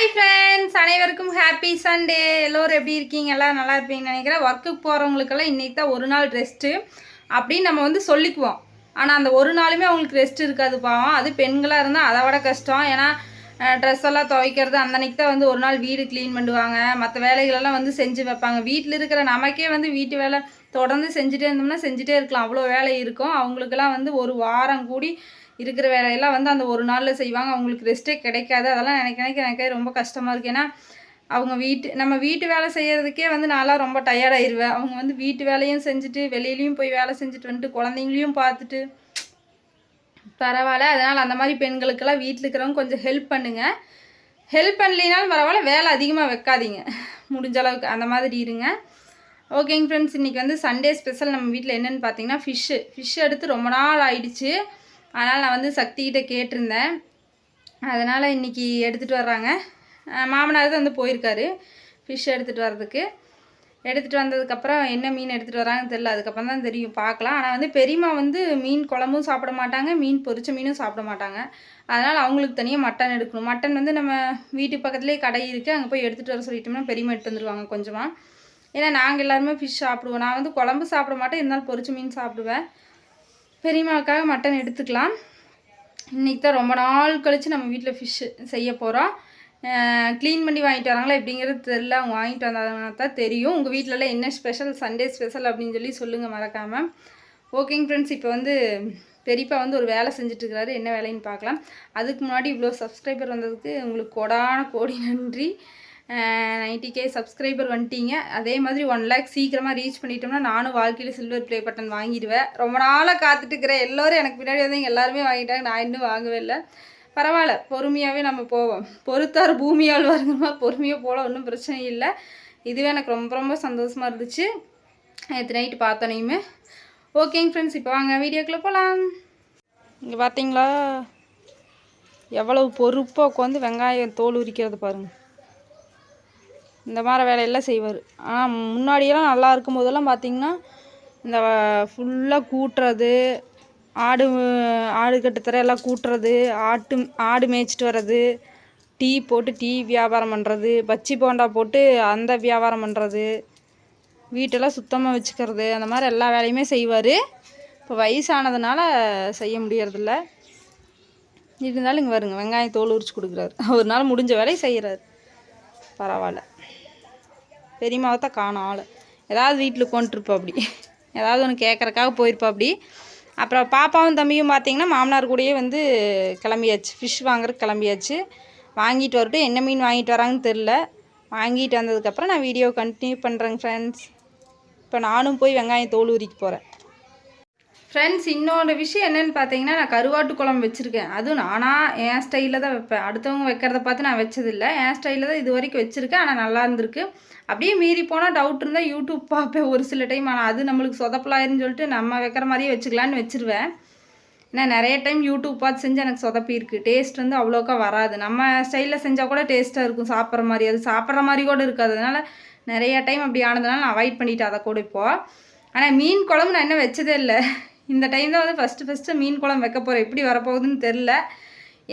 Hi friends அனைவருக்கும் happy Sunday எல்லோரும் எப்படி இருக்கீங்க? எல்லாம் நல்லா இருப்பீங்கன்னு நினைக்கிறேன். ஒர்க்குக்கு போகிறவங்களுக்கெல்லாம் இன்றைக்கி தான் ஒரு நாள் ரெஸ்ட்டு அப்படின்னு நம்ம வந்து சொல்லிக்குவோம். ஆனால் அந்த ஒரு நாளுமே அவங்களுக்கு ரெஸ்ட் இருக்காது பாவம். அது பெண்களாக இருந்தால் அதை விட கஷ்டம். ஏன்னா ட்ரெஸ் எல்லாம் துவைக்கிறது அந்த அன்னைக்கு தான் வந்து ஒரு நாள் வீடு க்ளீன் பண்ணுவாங்க. மற்ற வேலைகளெல்லாம் வந்து செஞ்சு வைப்பாங்க. வீட்டில் இருக்கிற நமக்கே வந்து வீட்டு வேலை தொடர்ந்து செஞ்சுட்டே இருந்தோம்னா செஞ்சுட்டே இருக்கலாம். அவ்வளோ வேலை இருக்கும். அவங்களுக்கெல்லாம் வந்து ஒரு வாரம் கூடி இருக்கிற வேலையெல்லாம் வந்து அந்த ஒரு நாளில் செய்வாங்க. அவங்களுக்கு ரெஸ்ட்டே கிடைக்காது. அதெல்லாம் எனக்கு நினைக்க எனக்கு ரொம்ப கஷ்டமாக இருக்குது ஏன்னா அவங்க வீட்டு நம்ம வீட்டு வேலை செய்கிறதுக்கே வந்து நான்லாம் ரொம்ப டயர்டாயிருவேன் அவங்க வந்து வீட்டு வேலையும் செஞ்சுட்டு வெளியிலையும் போய் வேலை செஞ்சுட்டு வந்துட்டு குழந்தைங்களையும் பார்த்துட்டு பரவாயில்ல. அதனால் அந்த மாதிரி பெண்களுக்கெல்லாம் வீட்டில் இருக்கிறவங்க கொஞ்சம் ஹெல்ப் பண்ணுங்கள் ஹெல்ப் பண்ணலினாலும் பரவாயில்ல. வேலை அதிகமாக வைக்காதீங்க. முடிஞ்ச அளவுக்கு அந்த மாதிரி இருங்க. ஓகேங்க ஃப்ரெண்ட்ஸ் இன்றைக்கி வந்து சண்டே ஸ்பெஷல் நம்ம வீட்டில் என்னென்னு பார்த்தீங்கன்னா ஃபிஷ்ஷு ஃபிஷ் எடுத்து ரொம்ப நாள் ஆயிடுச்சு. அதனால் நான் வந்து சக்திகிட்ட கேட்டிருந்தேன். அதனால் இன்றைக்கி எடுத்துகிட்டு வர்றாங்க. மாமனார் தான் வந்து போயிருக்காரு. ஃபிஷ் எடுத்துகிட்டு வர்றதுக்கு. எடுத்துகிட்டு வந்ததுக்கப்புறம் என்ன மீன் எடுத்துகிட்டு வராங்கன்னு தெரில அதுக்கப்புறம் தான் தெரியும். பார்க்கலாம். ஆனால் வந்து பெரியம்மா வந்து மீன் குழம்பும் சாப்பிட மாட்டாங்க. மீன் பொரிச்ச மீனும் சாப்பிட மாட்டாங்க. அதனால் அவங்களுக்கு தனியாக மட்டன் எடுக்கணும். மட்டன் வந்து நம்ம வீட்டு பக்கத்துலேயே கடை இருக்குது அங்கே போய் எடுத்துகிட்டு வர சொல்லிட்டோம்னா பெரியம்மா எடுத்து வந்துடுவாங்க கொஞ்சமாக ஏன்னா நாங்கள் எல்லாருமே ஃபிஷ் சாப்பிடுவோம். நான் வந்து குழம்பு சாப்பிட மாட்டேன். இருந்தாலும் பொரிச்ச மீன் சாப்பிடுவேன். பெரியம்மாவுக்காக மட்டன் எடுத்துக்கலாம். இன்றைக்கி தான் ரொம்ப நாள் கழித்து நம்ம வீட்டில் ஃபிஷ்ஷு செய்ய போகிறோம் க்ளீன் பண்ணி வாங்கிட்டு வராங்களா எப்படிங்கிறது தெரில அவங்க வாங்கிட்டு வந்தாங்கன்னா தான் தெரியும். உங்கள் வீட்டிலலாம் என்ன ஸ்பெஷல் சண்டே ஸ்பெஷல் அப்படின்னு சொல்லி சொல்லுங்கள் மறக்காமல் ஓகேங்க ஃப்ரெண்ட்ஸ் இப்போ வந்து பெரியப்பா வந்து ஒரு வேலை செஞ்சுட்ருக்கிறாரு என்ன வேலைன்னு பார்க்கலாம். அதுக்கு முன்னாடி இவ்வளோ சப்ஸ்கிரைபர் வந்ததுக்கு உங்களுக்கு கொடான கோடி நன்றி. நைன்டி கே சப்ஸ்கிரைபர் வந்துட்டீங்க. அதே மாதிரி ஒன் லேக் சீக்கிரமாக ரீச் பண்ணிட்டோம்னா நானும் வாழ்க்கையில் சில்வர் ப்ளே பட்டன் வாங்கிடுவேன். ரொம்ப நாளாக காத்துட்டு இருக்கிறேன் எல்லோரும் எனக்கு பின்னாடி வந்து எல்லாருமே வாங்கிட்டாங்க. நான் இன்னும் வாங்கவே இல்லை. பரவாயில்ல பொறுமையாகவே நம்ம போவோம். பொறுத்தார் பூமியால் வருங்கமா பொறுமையாக போகலாம் ஒன்றும் பிரச்சனை இல்லை. இதுவே எனக்கு ரொம்ப ரொம்ப சந்தோஷமாக இருந்துச்சு. நேற்று நைட்டு பார்த்தோனையுமே. ஓகேங்க ஃப்ரெண்ட்ஸ் இப்போ வாங்க வீடியோக்குள்ளே போகலாம் இங்கே பார்த்தீங்களா எவ்வளவு பொறுப்பாக உட்காந்து வெங்காயம் தோல் உரிக்கிறது பாருங்கள் இந்த மாதிரி வேலையெல்லாம் செய்வார். ஆனால் முன்னாடியெல்லாம் நல்லா இருக்கும் போதெல்லாம் பார்த்திங்கன்னா இந்த ஃபுல்லாக கூட்டுறது ஆடு ஆடு கட்டுத்தர எல்லாம் கூட்டுறது ஆட்டு ஆடு மேய்ச்சிட்டு வர்றது டீ போட்டு டீ வியாபாரம் பண்ணுறது பச்சி போண்டா போட்டு அந்த வியாபாரம் பண்ணுறது வீட்டெல்லாம் சுத்தமாக வச்சுக்கிறது அந்த மாதிரி எல்லா வேலையுமே செய்வார். இப்போ வயசானதுனால செய்ய முடியறதில்ல. இருந்தாலும் இங்கே வருங்க வெங்காயம் தோல் உரிச்சு கொடுக்குறாரு. ஒரு நாள் முடிஞ்ச வேலையை செய்கிறாரு பரவாயில்ல. பெரியம்மாவை தான் காணும் ஆள். ஏதாவது வீட்டில் உட்காந்துருப்பா அப்படி. ஏதாவது ஒன்று கேட்குறக்காக போயிருப்பா அப்படி. அப்புறம் பாப்பாவும் தம்பியும் பார்த்தீங்கன்னா மாமனார் கூடயே வந்து கிளம்பியாச்சு. ஃபிஷ் வாங்குறதுக்கு கிளம்பியாச்சு. வாங்கிட்டு வரட்டும். என்ன மீன் வாங்கிட்டு வராங்கன்னு தெரில வாங்கிட்டு வந்ததுக்கப்புறம் நான் வீடியோ கண்டினியூ பண்ணுறேங்க ஃப்ரெண்ட்ஸ் இப்போ நானும் போய் வெங்காயம் தோல் உரிக்க போகிறேன் ஃப்ரெண்ட்ஸ் இன்னொரு விஷயம் என்னென்னு பார்த்தீங்கன்னா நான் கருவாட்டு குழம்பு வச்சுருக்கேன். அதுவும் நானாக என் ஸ்டைலில் தான் வைப்பேன். அடுத்தவங்க வைக்கிறத பார்த்து நான் வச்சதில்லை. என் ஸ்டைலில் தான் இது வரைக்கும் வச்சுருக்கேன். ஆனால் நல்லா இருந்திருக்கு. அப்படியே மீறி போனால் டவுட் இருந்தால் யூடியூப் பார்ப்பேன் ஒரு சில டைம் ஆனால் அது நம்மளுக்கு சொதப்பலாயிருன்னு சொல்லிட்டு நம்ம வைக்கிற மாதிரியே வச்சுக்கலான்னு வச்சுருவேன். ஏன்னா நிறைய டைம் யூடியூப் பார்த்து செஞ்சு எனக்கு சொதப்பியிருக்கு டேஸ்ட் வந்து அவ்வளோக்கா வராது. நம்ம ஸ்டைலில் செஞ்சால் கூட டேஸ்ட்டாக இருக்கும். சாப்பிட்ற மாதிரி. அது சாப்பிட்ற மாதிரி கூட இருக்காது. அதனால் நிறைய டைம் அப்படி ஆனதுனால நான் அவாய்ட் பண்ணிவிட்டு அதை கூட இப்போது ஆனால் மீன் குழம்பு நான் இன்னும் வச்சதே இல்லை. இந்த டைம் தான் வந்து ஃபஸ்ட்டு ஃபஸ்ட்டு மீன் குழம்பு வைக்க போகிறேன் எப்படி வரப்போகுதுன்னு தெரில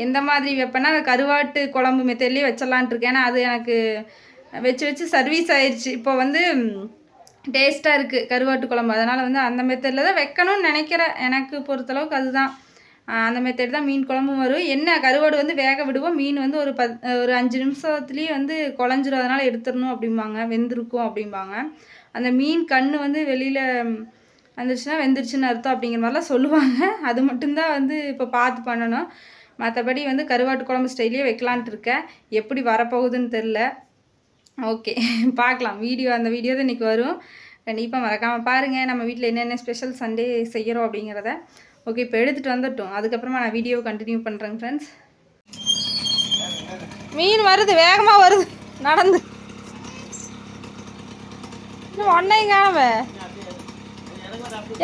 எந்த மாதிரி வைப்பேன்னா அந்த கருவாட்டு குழம்பு மெத்தட்லேயே வச்சிடலான்ட்டு இருக்கேன். ஏன்னா அது எனக்கு வச்சு வச்சு சர்வீஸ் ஆயிடுச்சு இப்போ வந்து டேஸ்ட்டாக இருக்குது கருவாட்டு குழம்பு. அதனால் வந்து அந்த மெத்தடில் தான் வைக்கணும்னு நினைக்கிறேன். எனக்கு பொறுத்தளவுக்கு அதுதான். அந்த மெத்தட் தான் மீன் குழம்பும் வரும். என்ன கருவாடு வந்து வேக விடுவோம். மீன் வந்து ஒரு பத் ஒரு அஞ்சு நிமிஷத்துலேயே வந்து குழஞ்சிரும். அதனால் எடுத்துடணும் அப்படிம்பாங்க. வெந்திருக்கும் அப்படிம்பாங்க. அந்த மீன் கண் வந்து வெளியில் வந்துருச்சுன்னா வெந்துருச்சுன்னு அர்த்தம் அப்படிங்கிற மாதிரிலாம் சொல்லுவாங்க. அது மட்டும்தான் வந்து இப்போ பார்த்து பண்ணணும். மற்றபடி வந்து கருவாட்டு குழம்பு ஸ்டைலே வைக்கலான்ட்டு இருக்கேன். எப்படி வரப்போகுதுன்னு தெரில ஓகே பார்க்கலாம். வீடியோ அந்த வீடியோ தான் இன்றைக்கி வரும். கண்டிப்பாக மறக்காமல் பாருங்கள் நம்ம வீட்டில் என்னென்ன ஸ்பெஷல் சண்டே செய்கிறோம் அப்படிங்கிறத. ஓகே இப்போ எடுத்துகிட்டு வந்துட்டோம். அதுக்கப்புறமா நான் வீடியோ கண்டினியூ பண்ணுறேங்க ஃப்ரெண்ட்ஸ் மீன் வருது வேகமாக வருது. நடந்து. இன்னும் ஒன்னையும்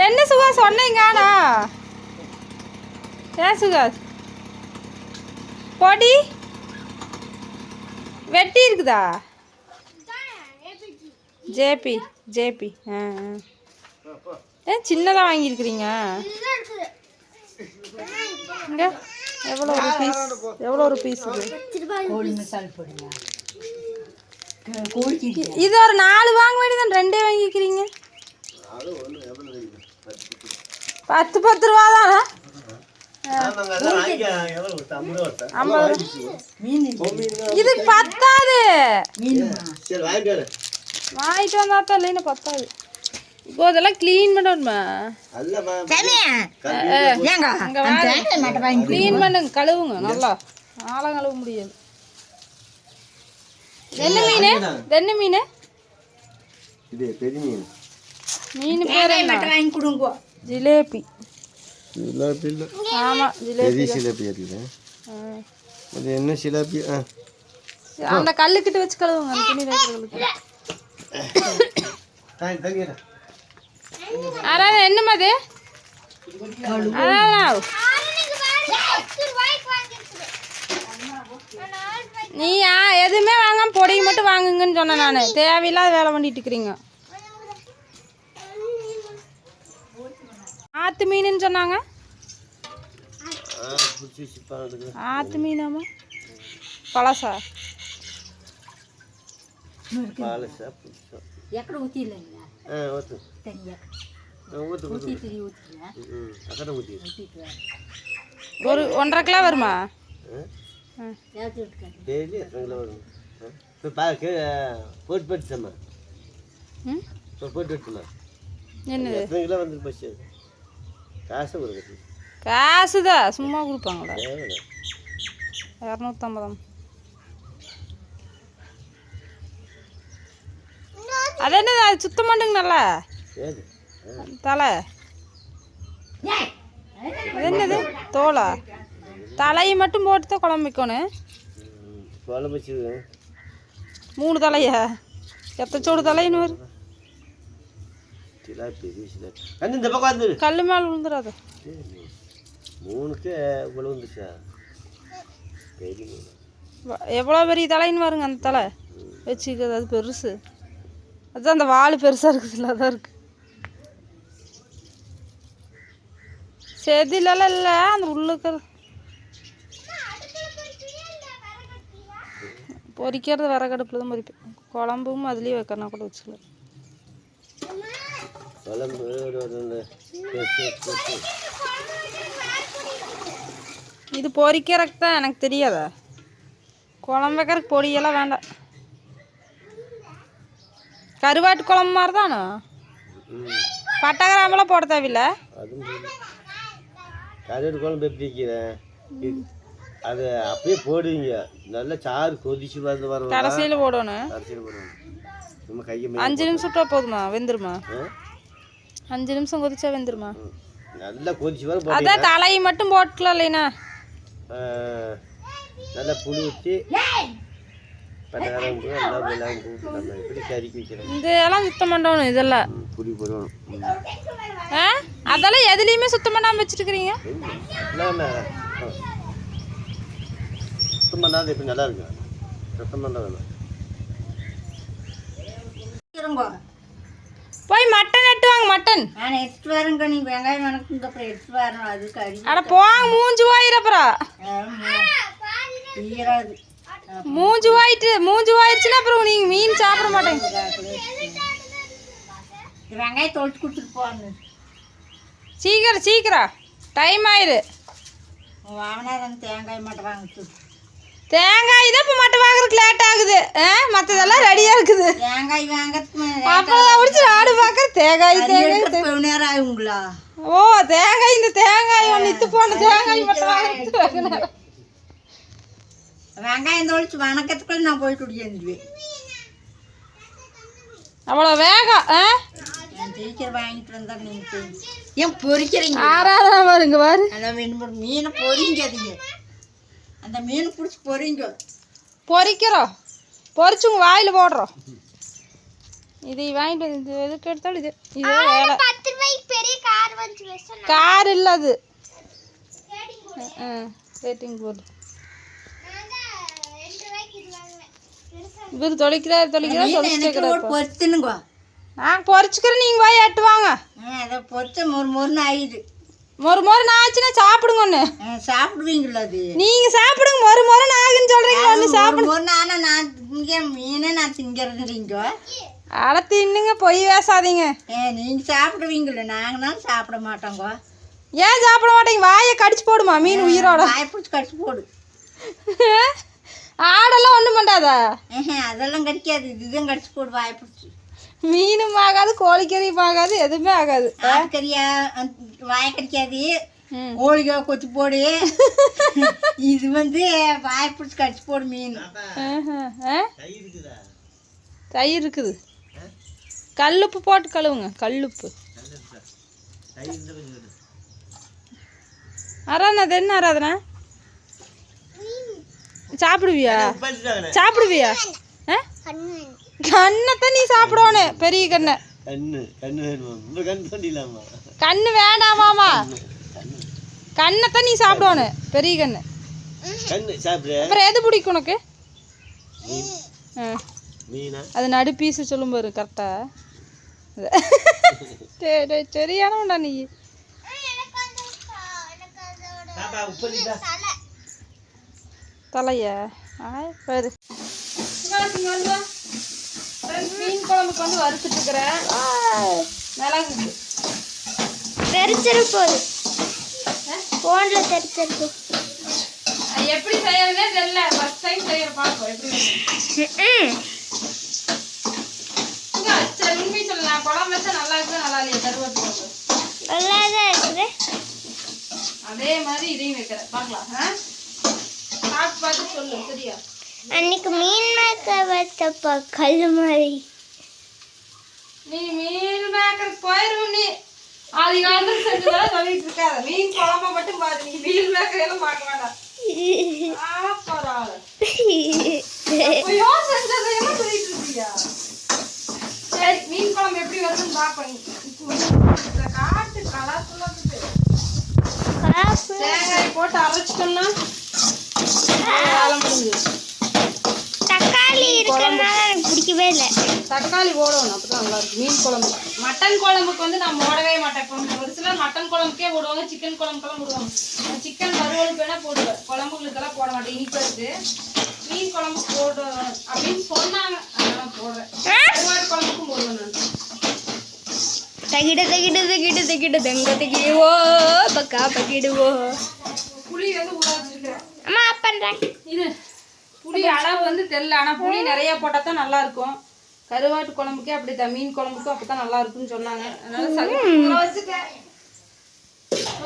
என்ன சுகாஸ் காணா ஏன் சுகாஸ் பொடி? வெட்டி இருக்குதா? ஜேபி ஜேபி. ஆ. ஏன் சின்னதாக வாங்கியிருக்கிறீங்க? இங்கே எவ்வளோ ஒரு பீஸ் எவ்வளோ ஒரு பீஸ். இது? ஒரு நாலு வாங்க வேண்டியதான் ரெண்டே வாங்கிக்கிறீங்க. பத்து பத்து ரூபா தானா. இதுக்கு பத்தாது. வாங்கிட்டு வந்தா தான் இல்லைன்னு பத்தாது. இப்போ இதெல்லாம் க்ளீன் பண்ணணுமா க்ளீன் பண்ணுங்க கழுவுங்க நல்லா. ஆழம் கழுவ முடியாது. என்ன மீன்? என்ன மீன்? இது பெரிய மீன். மீன் பேர் வாங்கி கொடுங்க. ஜிலேபி. சிலாப்பி இல்லை. ஆமா ஜிலேபி சிலாப்பி இருக்குது ஆ. அது என்ன சிலாப்பி ஆ. அந்த கல்லுக்கிட்ட வச்சு கழுவுங்க அந்த துணி வைக்கிறதுக்கு தாய் தங்கிடா அதான் என்னம்மா அது? நீ எதுவுமே வாங்காம பொடி மட்டும் வாங்குங்கன்னு சொன்னேன் நான். தேவையில்லாத வேலை பண்ணிட்டு இருக்கிறீங்க. ஆத்து மீனுன்னு சொன்னாங்க. ஆற்று மீனாமா? பழசா? பழசா ఎక్కడ ఊతీలే ஒரு ஒன்றரை கிலோ வருமா டெய்லி எத்தனை கிலோ வரும்? பார்க்க போட்டு போட்டுச்சம்மா போட்டு வச்சுமா என்ன எத்தனை கிலோ வந்துருக்கு பஸ் காசு கொடுக்குது காசுதான் சும்மா கொடுப்பாங்களா? தேவையில்லை. இரநூத்தம்பதாம். அது என்னது? அது சுத்தம் பண்ணுங்க நல்லா. தலை. அது என்னது? தோலா. தலையை மட்டும் போட்டு தான் குழம்பு வைக்கணும். குழம்பு மூணு தலையா? எத்தச்சோடு தலைன்னு வரும் சிலாப்பி பெரிய சிலாப்பி அண்ணன் இந்த பக்கம் வந்துரு கல் மேலே விழுந்துடாத மூணுக்கு இவ்வளோ வந்துச்சா? பெரிய மீன். எவ்வளோ பெரிய தலைன்னு வருங்க அந்த தலை. வச்சுக்கிறது அது பெருசு. அதுதான் அந்த வால் பெருசாக இருக்குதுல்ல அதான் இருக்கு. செதிலெல்லாம் இல்லை அந்த உள்ளுக்கு. பொரிக்கிறது விறகடுப்பில் தான் பொரிப்பேன் குழம்பும் அதுலேயே வைக்கிறனா கூட வச்சுக்கலாம் பெருசு. இது பொரிக்கிறதுக்கு தான் எனக்கு தெரியாதா? குழம்பு வைக்கிறதுக்கு பொடியெல்லாம் வேண்டாம். கருவாட்டு குழம்பு மாதிரி தானே பட்டை கிராம்பெல்லாம் போட தேவையில்ல? அதுவும் போடு. கருவாடு குழம்பு எப்படி வைக்கிறேன்? அது அப்படியே போடுவீங்க. நல்லா சாறு கொதிச்சு வந்து வர கடைசியில் போடணும். கடைசியில் போடுவோம் நம்ம கையை அஞ்சு நிமிஷம் போதுமா? வெந்துருமா? அஞ்சு நிமிஷம் கொதிச்சா வெந்துருமா. நல்லா கொதிச்சு வர போட்டு அதான் தலையை மட்டும் போட்டுக்கலாம் இல்லைனா நல்லா புளி ஊற்றி எல்லாம் சுத்தம் பண்ணணும் இதெல்லாம். அதெல்லாம் எதுலேயுமே சுத்தம் பண்ணாமல் வச்சுருக்கிறீங்க. சுத்தம் பண்ணாத இப்போ நல்லா இருக்கு சுத்தம் பண்ண போய் மட்டன் வாங்க மட்டன். நான் எடுத்துட்டு வரேங்க நீ வெங்காயம் வணக்கம் அப்புறம் எடுத்துட்டு வரணும். அதுக்கு அடி அட போங்க மூஞ்சி அப்புறம் தீராது மூஞ்சி போயிட்டு மூஞ்சி போயிடுச்சுன்னா அப்புறம் நீங்கள் மீன் சாப்பிட மாட்டேங்க வெங்காயம் தொலைச்சு கொடுத்துட்டு போகணும் சீக்கிரம் சீக்கிரம். டைம் ஆயிரு. வந்து தேங்காய் மட்டும் வாங்கிட்டு தேங்காய் தான் இப்போ மட்டும் வாங்குறதுக்கு லேட் ஆகுது. ஆ மற்றதெல்லாம் ரெடியாக இருக்குது. தேங்காய் வாங்கறதுக்கு அப்பதான் முடிச்சு ஆடு பார்க்க தேங்காய் தேங்காய். நேரம் ஆகுங்களா ஓ தேங்காய் இந்த தேங்காய் ஒன்று இத்து போன தேங்காய் மட்டும் வாங்குறதுக்கு. வெங்காயம் தொலைச்சு வணக்கத்துக்குள்ள நான் போயிட்டு ஒடியாந்துவேன் அவ்வளோ வேகம் ஆ? சீக்கிரம் வாங்கிட்டு வந்தா நீங்க செய்யுங்க. ஏன் பொரிக்கிறீங்க ஆறாதான் வருங்க பாரு. மீன் பொரிங்காதீங்க அந்த மீன் பிடிச்சி பொரிங்க பொரிக்கிறோம் பொரிச்சு உங்கள் வாயில் போடுறோம் இது வாங்கிட்டு இது எதுக்கு எடுத்தாலும் இது இது வேலை கார் இல்லை அது. ரேட்டிங் போர்டு இவர் தொலைக்கிறார் தொலைக்கிறார் ஒரு பொரித்துனுங்க நான் பொரிச்சுக்கிறேன் நீங்கள் போய் எட்டு வாங்க அதை பொரிச்ச மொறு மொறுன்னு ஆயிடுது மொறு மொறு ஆச்சுன்னா சாப்பிடுங்க ஒன்று சாப்பிடுவீங்களா அது? நீங்க சாப்பிடுங்க மொறு மொறு ஆகுன்னு சொல்றீங்க ஒன்று சாப்பிடு ஒரு நாள் நான் திங்க மீனை நான் திங்கிறதுங்க அட தின்னுங்க பொய் பேசாதீங்க. ஏ நீங்கள் சாப்பிடுவீங்களா நாங்களாம் சாப்பிட மாட்டோங்க. ஏன் சாப்பிட மாட்டீங்க? வாயை கடிச்சு போடுமா மீன் உயிரோட? வாய் பிடிச்சி கடிச்சு போடு. ஆடெல்லாம் ஒன்றும் பண்ணாதா? அதெல்லாம் கடிக்காது இதுதான் கடிச்சு போடு வாய் பிடிச்சி. மீனும் ஆகாது கோழிக்கறியும் ஆகாது எதுவுமே ஆகாது. ஆட்டுக்கறியா வாய கடிக்காது. கோழிக்கா கொத்தி போடு. இது வந்து வாய் பிடிச்சி கடிச்சு போடு மீன். தயிர் இருக்குது. கல்லுப்பு போட்டு கழுவுங்க கல்லுப்பு. ஆராதனா அது என்ன ஆராதனா? சாப்பிடுவியா. சாப்பிடுவியா? ஆ? கண்ணத்தான் நீ சாப்பிடணும் பெரிய கண்ணை. கண்ணு கண்ணு வேணுமா? கண்ணு தோண்டிலாமா கண்ணு வேண்டாமாமா கண்ணு கண்ணத்தான் நீ சாப்பிடணும் பெரிய கண்ணு. கண்ணு சாப்பிடு. அப்புறம் எது பிடிக்கும் உனக்கு? அது நடு பீஸு சொல்லும் பாரு கரெக்டா சரியானவன்டா நீ. தலையா. ஆய் பாரு. மீன் குழம்புக்கு வந்து வறுத்துட்டு இருக்கிறேன் மிளகு. தெரிச்சிரு போகுது ஃபோனில் தெரிச்சிருக்கு எப்படி செய்யறதே தெரியல. ஃபர்ஸ்ட் டைம் செய்யற பார்ப்போம் எப்படி நான் குழம்பு வச்சா நல்லா இருக்குது நல்லா இல்லையா? குழம்பு. நல்லா தான் இருக்குது. அதே மாதிரி இதையும் வைக்கிறேன். பார்க்கலாம்? சாப்பிட்டு பார்த்து சொல்லு. சரியா? அன்னைக்கு மீன் மேக்க வச்சப்ப கல் மாதிரி. நீ மீன் மேக்கருக்கு போயிரும் நீ ஆதி காலத்துல செஞ்சதெல்லாம் சொல்லிட்டு இருக்காத. மீன் குழம்ப மட்டும் பாரு. நீ மீன் மேக்கரையெல்லாம் பார்க்க வேண்டாம் செஞ்சதையெல்லாம் சொல்லிட்டு இருக்கியா? சரி மீன் குழம்பு எப்படி வருதுன்னு. இந்த காட்டு கலர்ஃபுல்லாக இருக்குது தேங்காய் போட்டு அரைச்சிட்டோம்னா வேலை முடிஞ்சுது தக்காளி இருக்கிறதுனால எனக்கு பிடிக்கவே இல்லை. தக்காளி போடணும் அப்பதான் நல்லா இருக்கும். மீன் குழம்பு. மட்டன் குழம்புக்கு வந்து நான் போடவே மாட்டேன். இப்போ ஒரு சிலர் மட்டன் குழம்புக்கே போடுவாங்க சிக்கன் குழம்புக்கெல்லாம் போடுவாங்க. நான் சிக்கன் வறுவலுக்கு வேணா போடுவேன். குழம்புகளுக்கெல்லாம் போட மாட்டேன். இனிப்பா இருக்கு. மீன் குழம்பு போடு அப்படின்னு சொன்னாங்க. அதெல்லாம் போடுறேன். கருவாடு குழம்புக்கும் போடுவேன் நான். தகிட தகிட தகிட தகிட தங்க தகிடுவோ பக்கா பக்கிடுவோ புளி வந்து ஊற வச்சிருக்கிறேன். அம்மா பண்ணுறேன் இது. புளி அளவு வந்து தெரியல. ஆனால் புளி நிறைய போட்டால் தான் நல்லா இருக்கும் கருவாட்டு குழம்புக்கே அப்படித்தான். மீன் குழம்புக்கும் அப்பதான் நல்லா இருக்கும்னு சொன்னாங்க. அதனால வச்சுட்டேன்.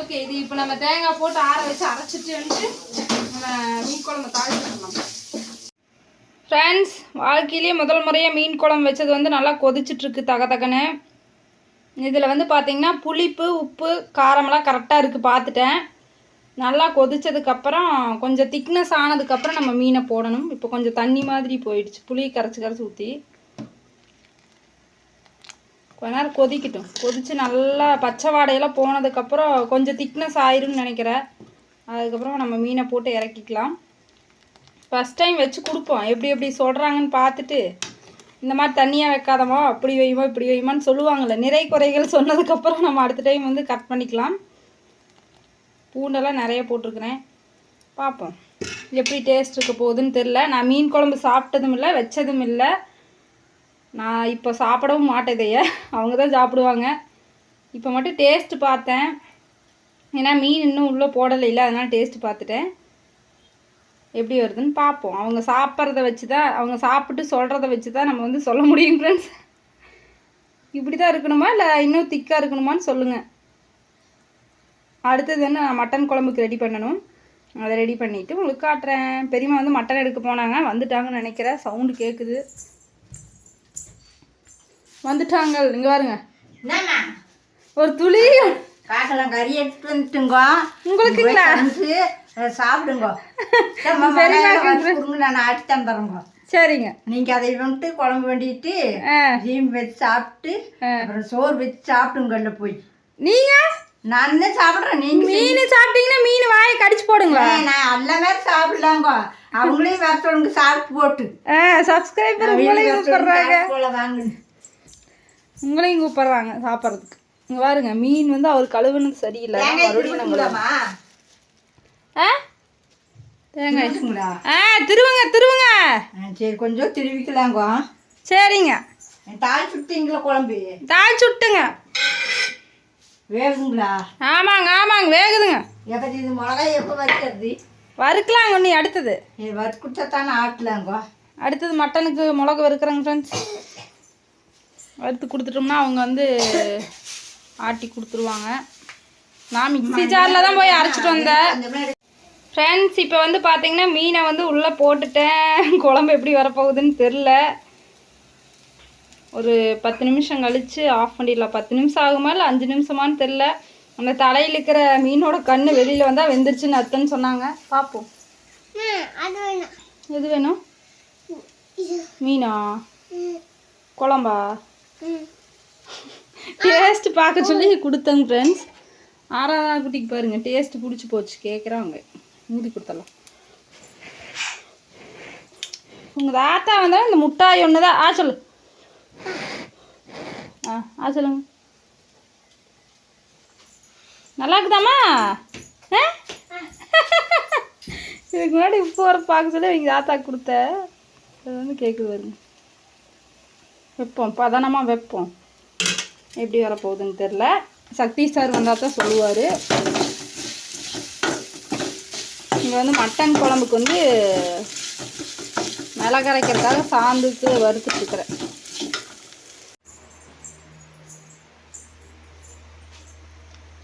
ஓகே இது இப்போ நம்ம தேங்காய் போட்டு ஆற வச்சு அரைச்சிட்டு வந்துட்டு நம்ம மீன் குழம்பு தாளிச்சிடலாம் ஃப்ரெண்ட்ஸ் வாழ்க்கையிலேயே முதல் முறையாக மீன் குழம்பு வச்சது வந்து நல்லா கொதிச்சிட்டு இருக்கு தக தகன்னு. இதில் வந்து பார்த்தீங்கன்னா புளிப்பு உப்பு காரமெல்லாம் கரெக்டாக இருக்குது பார்த்துட்டேன். நல்லா கொதிச்சதுக்கப்புறம் கொஞ்சம் திக்னஸ் ஆனதுக்கப்புறம் நம்ம மீனை போடணும். இப்போ கொஞ்சம் தண்ணி மாதிரி போயிடுச்சு. புளி கரைச்சி கரைச்சி ஊற்றி கொஞ்ச நேரம் கொதிக்கட்டும். கொதித்து நல்லா பச்சை வாடையெல்லாம் போனதுக்கப்புறம் கொஞ்சம் திக்னஸ் ஆயிரும்னு நினைக்கிறேன். அதுக்கப்புறம் நம்ம மீனை போட்டு இறக்கிக்கலாம். ஃபஸ்ட் டைம் வச்சு கொடுப்போம். எப்படி எப்படி சொல்கிறாங்கன்னு பார்த்துட்டு இந்த மாதிரி தண்ணியாக வைக்காதமா அப்படி வையுமா இப்படி வையுமான்னு சொல்லுவாங்கள்ல நிறை குறைகள் சொன்னதுக்கப்புறம் நம்ம அடுத்த டைம் வந்து கட் பண்ணிக்கலாம். பூண்டெல்லாம் நிறைய போட்டிருக்கிறேன். பார்ப்போம். எப்படி டேஸ்ட் இருக்க போகுதுன்னு தெரில நான் மீன் குழம்பு சாப்பிட்டதும் இல்லை வச்சதும் இல்லை. நான் இப்போ சாப்பிடவும் மாட்டேதைய அவங்க தான் சாப்பிடுவாங்க. இப்போ மட்டும் டேஸ்ட்டு பார்த்தேன். ஏன்னா மீன் இன்னும் உள்ளே போடலை இல்லை அதனால் டேஸ்ட்டு பார்த்துட்டேன். எப்படி வருதுன்னு பார்ப்போம். அவங்க சாப்பிட்றத வச்சு தான் அவங்க சாப்பிட்டு சொல்கிறத வச்சு தான் நம்ம வந்து சொல்ல முடியும் ஃப்ரெண்ட்ஸ் இப்படி தான் இருக்கணுமா? இல்லை இன்னும் திக்காக இருக்கணுமான்னு சொல்லுங்கள் அடுத்தது நான் மட்டன் குழம்புக்கு ரெடி பண்ணணும். அதை ரெடி பண்ணிவிட்டு உங்களுக்கு காட்டுறேன். பெரியம்மா வந்து மட்டன் எடுக்க போனாங்க. வந்துட்டாங்கன்னு நினைக்கிறேன். சவுண்டு கேட்குது வந்துட்டாங்க. இங்கே பாருங்க. ஒரு துளி. காக்கெல்லாம் கறி எடுத்துட்டு வந்துட்டுங்க. அதை சாப்பிடுங்க. நான் ஆட்டி தந்துடுறேங்க. சரிங்க. நீங்க அதை வந்துட்டு குழம்பு வேண்டிட்டு ஜீம் வச்சு சாப்பிட்டு அப்புறம் சோறு வச்சு சாப்பிடுங்கல்ல போய். நீங்கள் நான் தான் சாப்பிட்றேன்? நீங்க மீன் சாப்பிட்டீங்கன்னா மீன் வாயை கடிச்சு போடுங்களா? ஏய், நான் எல்லாமே சாப்பிடலாங்க. அவங்களையும் வர சொல்லுங்க சாப்பிட்டு போட்டு. ஆ சப்ஸ்கிரைபர் உங்களையும் கூப்பிடுறாங்க. உங்களையும் கூப்பிடுறாங்க சாப்பிட்றதுக்கு. இங்க பாருங்க மீன் வந்து அவர் கழுவுனது சரியில்லை. மறுபடியும் திருவிழாமா ஆ? தேங்காய் ஆ திருவுங்க திருவுங்க. சரி கொஞ்சம் திருவிக்கலாங்க. சரிங்க. தாய் சுட்டிங்களா குழம்பு? தாள் சுட்டுங்க வேகுங்களா? ஆமாங்க ஆமாங்க வேகுதுங்க. எப்போ இது மிளகாய் எப்போ வறுக்கிறது வறுக்கலாங்க ஒன்று அடுத்தது. கொடுத்தா தானே ஆட்டலாங்க? அடுத்தது மட்டனுக்கு மிளகு வறுக்கிறாங்க ஃப்ரெண்ட்ஸ் வறுத்து கொடுத்துட்டோம்னா அவங்க வந்து ஆட்டி கொடுத்துருவாங்க. நான் மிக்ஸி ஜாரில் தான் போய் அரைச்சிட்டு வந்தேன். ஃப்ரெண்ட்ஸ் இப்போ வந்து பார்த்தீங்கன்னா மீனை வந்து உள்ளே போட்டுட்டேன். குழம்பு எப்படி வரப்போகுதுன்னு தெரில ஒரு பத்து நிமிஷம் கழித்து ஆஃப் பண்ணிடலாம். பத்து நிமிஷம் ஆகுமா இல்லை அஞ்சு நிமிஷமான்னு தெரில அந்த தலையில் இருக்கிற மீனோட கண்ணு வெளியில் வந்தால் வெந்துருச்சுன்னு அர்த்தம்னு சொன்னாங்க. பார்ப்போம் எது வேணும்? மீனா? குழம்பா? டேஸ்ட் பார்க்க சொல்லி கொடுத்தேங்க ஃப்ரெண்ட்ஸ் ஆறாவது குட்டிக்கு பாருங்க. டேஸ்ட் பிடிச்சி போச்சு. கேட்குறாங்க மூடி கொடுத்துடலாம். உங்கள் தாத்தா வந்தால் இந்த முட்டாய் ஒன்று தான் ஆ சொல்லு. ஆ ஆ சொல்லுங்க. நல்லா இருக்குதாம்மா? ஆ? இதுக்கு முன்னாடி உப்பு வர பார்க்க சொல்லி எங்கள் தாத்தா கொடுத்த. அது வந்து கேட்குது வருங்க வைப்போம். பதனமாக வைப்போம். எப்படி வரப்போகுதுன்னு தெரில சக்தி சார் வந்தால் தான் சொல்லுவார். இங்கே வந்து மட்டன் குழம்புக்கு வந்து மிளகரைக்கிறதுக்காக சாந்துக்கு வறுத்துட்ருக்குறேன்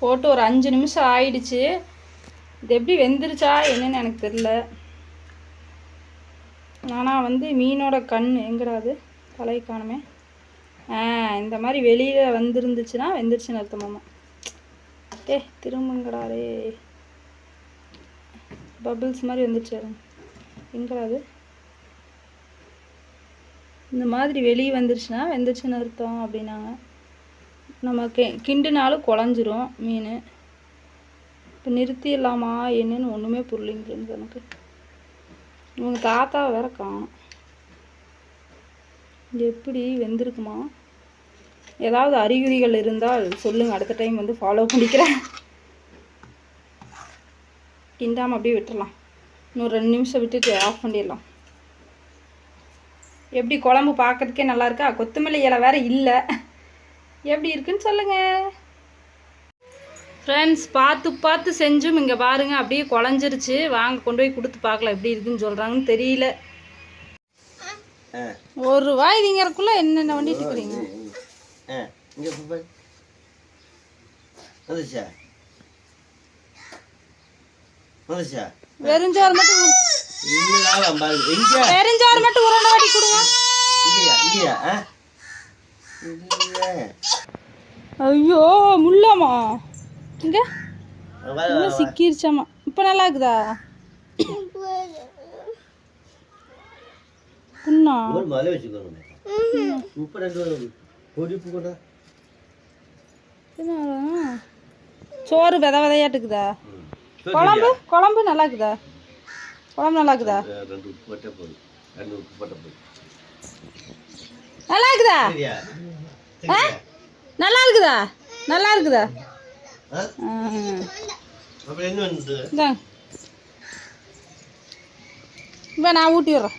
போட்டு ஒரு அஞ்சு நிமிஷம் ஆயிடுச்சு. இது எப்படி வெந்துருச்சா என்னன்னு எனக்கு தெரில ஆனால் வந்து மீனோட கண் எங்கடா அது? தலை காணுமே ஆ இந்த மாதிரி வெளியில் வந்துருந்துச்சுன்னா வெந்துருச்சுன்னு அர்த்தமாமா டே. திரும்பங்கடாதே பபிள்ஸ் மாதிரி வந்துருச்சு எங்கடாது அது? இந்த மாதிரி வெளியே வந்துருச்சுன்னா வெந்துருச்சுன்னு அர்த்தம் அப்படின்னாங்க. நம்ம கி கிண்டுனாலும் குழஞ்சிரும் மீன். இப்போ நிறுத்திடலாமா என்னன்னு ஒன்றுமே புரியலைங்க எனக்கு. இவங்க தாத்தா வேற காணும் எப்படி வெந்திருக்குமா? ஏதாவது அறிகுறிகள் இருந்தால் சொல்லுங்கள் அடுத்த டைம் வந்து ஃபாலோ பண்ணிக்கிறேன். கிண்டாமல் அப்படியே விட்டுடலாம் இன்னும் ரெண்டு நிமிஷம் விட்டுட்டு ஆஃப் பண்ணிடலாம். எப்படி குழம்பு பார்க்கறதுக்கே நல்லா இருக்கா? கொத்தமல்லி இலை வேற இல்லை. எப்படி இருக்குன்னு சொல்லுங்கள் ஃப்ரெண்ட்ஸ் பார்த்து பார்த்து செஞ்சும் இங்கே பாருங்க. அப்படியே குழஞ்சிருச்சு. வாங்க கொண்டு போய் கொடுத்து பார்க்கலாம் எப்படி இருக்குன்னு சொல்கிறாங்கன்னு தெரியல. ஒரு வாய் திங்கறக்குள்ள என்னென்ன வண்டிட்டு இருக்கிறீங்க? வெறுஞ்சோறு மட்டும் வெறுஞ்சோறு மட்டும் உருண்டை வாட்டி கொடுங்க இங்கேயா இங்கேயா ஆ இல்லை ஐயோ முள்ளமா இங்க. சிக்கிருச்சாமா இப்போ நல்லா இருக்குதா? புண்ணா? சோறு வித விதையாட்டுக்குதா குழம்பு? குழம்பு நல்லா இருக்குதா? குழம்பு நல்லா இருக்குதா? நல்லா இருக்குதா? நல்லா இருக்குதா? நல்லா இருக்குதா? இப்போ நான் ஊட்டி விட்றேன்.